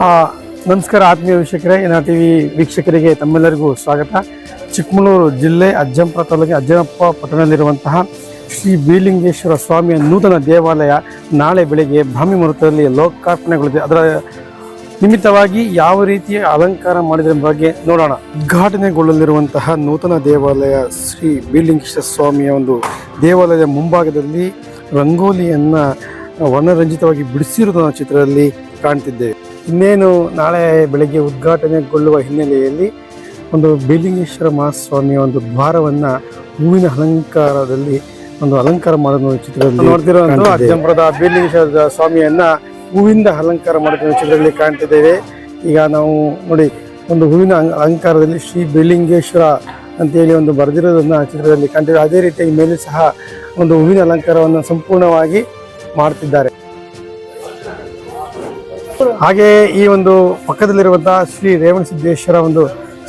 ನಮಸ್ಕಾರ ಆತ್ಮೀಯ ವೀಕ್ಷಕರೇ ಏನ ಟಿವಿ ವೀಕ್ಷಕರಿಗೆ ತಮ್ಮೆಲ್ಲರಿಗೂ ಸ್ವಾಗತ. ಚಿಕ್ಕಮಗಳೂರು ಜಿಲ್ಲೆ ಅಜ್ಜಂಪುರ ತಾಲೂಕಿನ ಅಜ್ಜನಪ್ಪ ಪಟ್ಟಣದಲ್ಲಿರುವಂತಹ ಶ್ರೀ ಬೀಲಿಂಗೇಶ್ವರ ಸ್ವಾಮಿಯ ನೂತನ ದೇವಾಲಯ ನಾಳೆ ಬೆಳಗ್ಗೆ ಬ್ರಾಹ್ಮಿ ಮುಹೂರ್ತದಲ್ಲಿ ಲೋಕಾರ್ಪಣೆಗೊಳ್ಳಿದೆ ಅದರ ನಿಮಿತ್ತವಾಗಿ ಯಾವ ರೀತಿಯ ಅಲಂಕಾರ ಮಾಡಿದ್ರ ಬಗ್ಗೆ ನೋಡೋಣ. ಉದ್ಘಾಟನೆಗೊಳ್ಳಲಿರುವಂತಹ ನೂತನ ದೇವಾಲಯ ಶ್ರೀ ಬೀಲಿಂಗೇಶ್ವರ ಸ್ವಾಮಿಯ ಒಂದು ದೇವಾಲಯದ ಮುಂಭಾಗದಲ್ಲಿ ರಂಗೋಲಿಯನ್ನು ವರ್ಣರಂಜಿತವಾಗಿ ಬಿಡಿಸಿರುವುದನ್ನು ಚಿತ್ರದಲ್ಲಿ ಕಾಣ್ತಿದ್ದೇವೆ. ಇನ್ನೇನು ನಾಳೆ ಬೆಳಗ್ಗೆ ಉದ್ಘಾಟನೆಗೊಳ್ಳುವ ಹಿನ್ನೆಲೆಯಲ್ಲಿ ಒಂದು ಬೀಲಿಂಗೇಶ್ವರ ಮಹಾಸ್ವಾಮಿಯ ಒಂದು ದ್ವಾರವನ್ನು ಹೂವಿನ ಅಲಂಕಾರದಲ್ಲಿ ಒಂದು ಅಲಂಕಾರ ಮಾಡೋದು ಚಿತ್ರದಲ್ಲಿ ನೋಡ್ತಿರುವಂತಹ ಅಜ್ಜಂಪುರದ ಬೀಲಿಂಗೇಶ್ವರ ಸ್ವಾಮಿಯನ್ನ ಹೂವಿಂದ ಅಲಂಕಾರ ಮಾಡೋದು ಚಿತ್ರದಲ್ಲಿ ಕಾಣ್ತಿದ್ದೇವೆ. ಈಗ ನಾವು ನೋಡಿ ಒಂದು ಹೂವಿನ ಅಲಂ- ಅಲಂಕಾರದಲ್ಲಿ ಶ್ರೀ ಬೀಲಿಂಗೇಶ್ವರ ಅಂತೇಳಿ ಒಂದು ಬರೆದಿರೋದನ್ನ ಚಿತ್ರದಲ್ಲಿ ಕಾಣ್ತಿದ್ದೇವೆ ಅದೇ ರೀತಿಯಾಗಿ ಮೇಲೆ ಸಹ ಒಂದು ಹೂವಿನ ಅಲಂಕಾರವನ್ನು ಸಂಪೂರ್ಣವಾಗಿ ಮಾಡ್ತಿದ್ದಾರೆ. ಹಾಗೆ ಈ ಒಂದು ಪಕ್ಕದಲ್ಲಿರುವಂತಹ ಶ್ರೀ ರೇವಣ ಸಿದ್ದೇಶ್ವರ ಒಂದು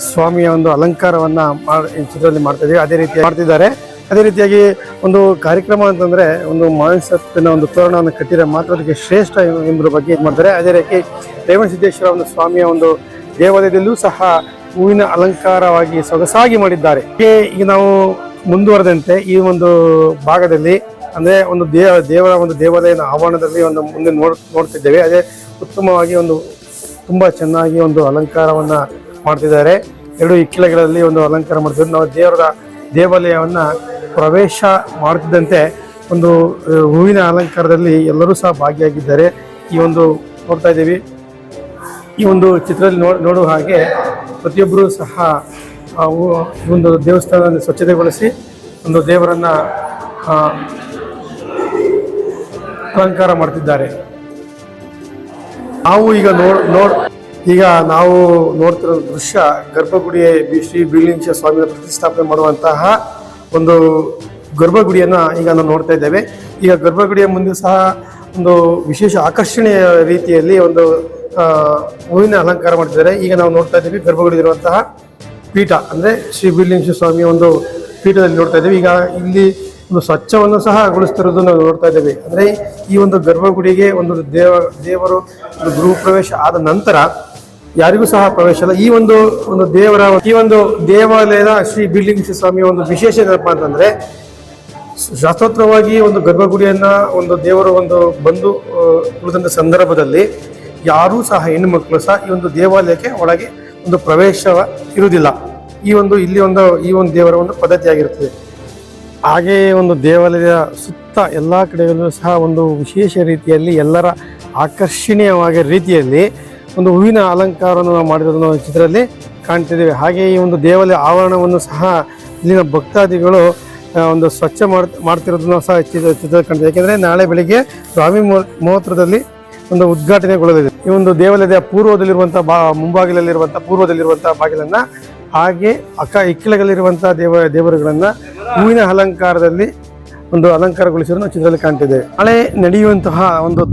ಸ್ವಾಮಿಯ ಒಂದು ಅಲಂಕಾರವನ್ನ ಈ ಚಿತ್ರದಲ್ಲಿ ಮಾಡ್ತಾ ಇದೀವಿ. ಅದೇ ರೀತಿ ಮಾಡ್ತಿದ್ದಾರೆ. ಅದೇ ರೀತಿಯಾಗಿ ಒಂದು ಕಾರ್ಯಕ್ರಮ ಅಂತಂದ್ರೆ ಒಂದು ಮಾನಸತ್ವನ ಒಂದು ತೋರಣವನ್ನು ಕಟ್ಟಿದ್ರೆ ಮಾತ್ರ ಅದಕ್ಕೆ ಶ್ರೇಷ್ಠ ಎಂಬುದ್ರ ಬಗ್ಗೆ ಇದು ಮಾಡ್ತಾರೆ. ಅದೇ ರೀತಿ ರೇವಣ ಸಿದ್ದೇಶ್ವರ ಒಂದು ಸ್ವಾಮಿಯ ಒಂದು ದೇವಾಲಯದಲ್ಲೂ ಸಹ ಹೂವಿನ ಅಲಂಕಾರವಾಗಿ ಸೊಗಸಾಗಿ ಮಾಡಿದ್ದಾರೆ. ಈಗ ನಾವು ಮುಂದುವರೆದಂತೆ ಈ ಒಂದು ಭಾಗದಲ್ಲಿ ಅಂದ್ರೆ ಒಂದು ದೇವ, ದೇವರ ಒಂದು ದೇವಾಲಯದ ಆವರಣದಲ್ಲಿ ಒಂದು ಮುಂದೆ ನೋಡ್, ನೋಡ್ತಿದ್ದೇವೆ. ಅದೇ ಉತ್ತಮವಾಗಿ ಒಂದು ತುಂಬಾ ಚೆನ್ನಾಗಿ ಒಂದು ಅಲಂಕಾರವನ್ನ ಮಾಡ್ತಿದ್ದಾರೆ. ಎರಡು ಇಕ್ಕಿಲಗಳಲ್ಲಿ ಒಂದು ಅಲಂಕಾರ ಮಾಡ್ತಿದ್ದು ನಾವು ದೇವರ ದೇವಾಲಯವನ್ನು ಪ್ರವೇಶ ಮಾಡ್ತಿದ್ದಂತೆ ಒಂದು ಹೂವಿನ ಅಲಂಕಾರದಲ್ಲಿ ಎಲ್ಲರೂ ಸಹ ಭಾಗಿಯಾಗಿದ್ದಾರೆ. ಈ ಒಂದು ನೋಡ್ತಾ ಇದ್ದೀವಿ. ಈ ಒಂದು ಚಿತ್ರದಲ್ಲಿ ನೋಡ್, ನೋಡುವ ಹಾಗೆ ಪ್ರತಿಯೊಬ್ಬರೂ ಸಹ ಒಂದು ದೇವಸ್ಥಾನ ಸ್ವಚ್ಛತೆಗೊಳಿಸಿ ಒಂದು ದೇವರನ್ನ ಅಲಂಕಾರ ಮಾಡ್ತಿದ್ದಾರೆ. ನಾವು ಈಗ ನೋಡ್ ನೋಡ್, ಈಗ ನಾವು ನೋಡ್ತಿರೋ ದೃಶ್ಯ ಗರ್ಭಗುಡಿ ಶ್ರೀ ಬೀಳಿಂಚ ಸ್ವಾಮಿಯ ಪ್ರತಿಷ್ಠಾಪನೆ ಮಾಡುವಂತಹ ಒಂದು ಗರ್ಭಗುಡಿಯನ್ನು ಈಗ ನಾವು ನೋಡ್ತಾ ಇದ್ದೇವೆ. ಈಗ ಗರ್ಭಗುಡಿಯ ಮುಂದೆ ಸಹ ಒಂದು ವಿಶೇಷ ಆಕರ್ಷಣೀಯ ರೀತಿಯಲ್ಲಿ ಒಂದು ಹೂವಿನ ಅಲಂಕಾರ ಮಾಡ್ತಿದ್ದಾರೆ. ಈಗ ನಾವು ನೋಡ್ತಾ ಇದ್ದೀವಿ ಗರ್ಭಗುಡಿ ಇರುವಂತಹ ಪೀಠ, ಅಂದರೆ ಶ್ರೀ ಬೀಳಿಂಚ ಸ್ವಾಮಿಯ ಒಂದು ಪೀಠದಲ್ಲಿ ನೋಡ್ತಾ ಇದ್ದೀವಿ. ಈಗ ಇಲ್ಲಿ ಒಂದು ಸ್ವಚ್ಛವನ್ನು ಸಹ ಗೊಳಿಸ್ತಿರೋದು ನಾವು ನೋಡ್ತಾ ಇದ್ದೇವೆ. ಅಂದ್ರೆ ಈ ಒಂದು ಗರ್ಭಗುಡಿಗೆ ಒಂದು ದೇವ, ದೇವರು ಗೃಹ ಪ್ರವೇಶ ಆದ ನಂತರ ಯಾರಿಗೂ ಸಹ ಪ್ರವೇಶ ಇಲ್ಲ. ಈ ಒಂದು ಒಂದು ದೇವರ, ಈ ಒಂದು ದೇವಾಲಯದ ಶ್ರೀ ಬೀರ್ಲಿಂಗೇಶ್ವರ ಸ್ವಾಮಿಯ ಒಂದು ವಿಶೇಷ ಏನಪ್ಪ ಅಂತಂದ್ರೆ ಶಾಸ್ತ್ರೋತ್ತರವಾಗಿ ಒಂದು ಗರ್ಭಗುಡಿಯನ್ನ ಒಂದು ದೇವರು ಒಂದು ಬಂದು ಉಳಿದಂತ ಸಂದರ್ಭದಲ್ಲಿ ಯಾರೂ ಸಹ ಹೆಣ್ಣು ಮಕ್ಕಳು ಸಹ ಈ ಒಂದು ದೇವಾಲಯಕ್ಕೆ ಒಳಗೆ ಒಂದು ಪ್ರವೇಶ ಇರುವುದಿಲ್ಲ. ಈ ಒಂದು, ಇಲ್ಲಿ ಒಂದು, ಈ ಒಂದು ದೇವರ ಒಂದು ಪದ್ಧತಿಯಾಗಿರುತ್ತದೆ. ಹಾಗೆಯೇ ಒಂದು ದೇವಾಲಯದ ಸುತ್ತ ಎಲ್ಲ ಕಡೆಯಲ್ಲೂ ಸಹ ಒಂದು ವಿಶೇಷ ರೀತಿಯಲ್ಲಿ ಎಲ್ಲರ ಆಕರ್ಷಣೀಯವಾಗಿ ರೀತಿಯಲ್ಲಿ ಒಂದು ಹೂವಿನ ಅಲಂಕಾರವನ್ನು ನಾವು ಮಾಡಿರೋದನ್ನು ಚಿತ್ರದಲ್ಲಿ ಕಾಣ್ತಿದ್ದೇವೆ. ಹಾಗೆಯೇ ಈ ಒಂದು ದೇವಾಲಯ ಆವರಣವನ್ನು ಸಹ ಇಲ್ಲಿನ ಭಕ್ತಾದಿಗಳು ಒಂದು ಸ್ವಚ್ಛ ಮಾಡ್, ಮಾಡ್ತಿರೋದನ್ನು ಸಹ ಚಿತ್ರ, ಚಿತ್ರದಲ್ಲಿ ಕಾಣ್ತಿದೆ ಯಾಕೆಂದರೆ ನಾಳೆ ಬೆಳಿಗ್ಗೆ ಸ್ವಾಮಿ ಮುಹೂರ್- ಮುಹೂರ್ತದಲ್ಲಿ ಒಂದು ಉದ್ಘಾಟನೆಗೊಳ್ಳಲಿದೆ. ಈ ಒಂದು ದೇವಾಲಯದ ಪೂರ್ವದಲ್ಲಿರುವಂಥ ಬಾ ಮುಂಬಾಗಿಲಲ್ಲಿರುವಂಥ ಪೂರ್ವದಲ್ಲಿರುವಂಥ ಬಾಗಿಲನ್ನ ಹಾಗೆ ಅಕ್ಕ ಇಕ್ಕಿಲಗಲ್ಲಿರುವಂತಹ ದೇವ ದೇವರುಗಳನ್ನ ಹೂವಿನ ಅಲಂಕಾರದಲ್ಲಿ ಒಂದು ಅಲಂಕಾರಗೊಳಿಸಿರುವ ಚಿತ್ರದಲ್ಲಿ ಕಾಣ್ತಿದ್ದೇವೆ ಹಳೆ ನಡೆಯುವಂತಹ ಒಂದು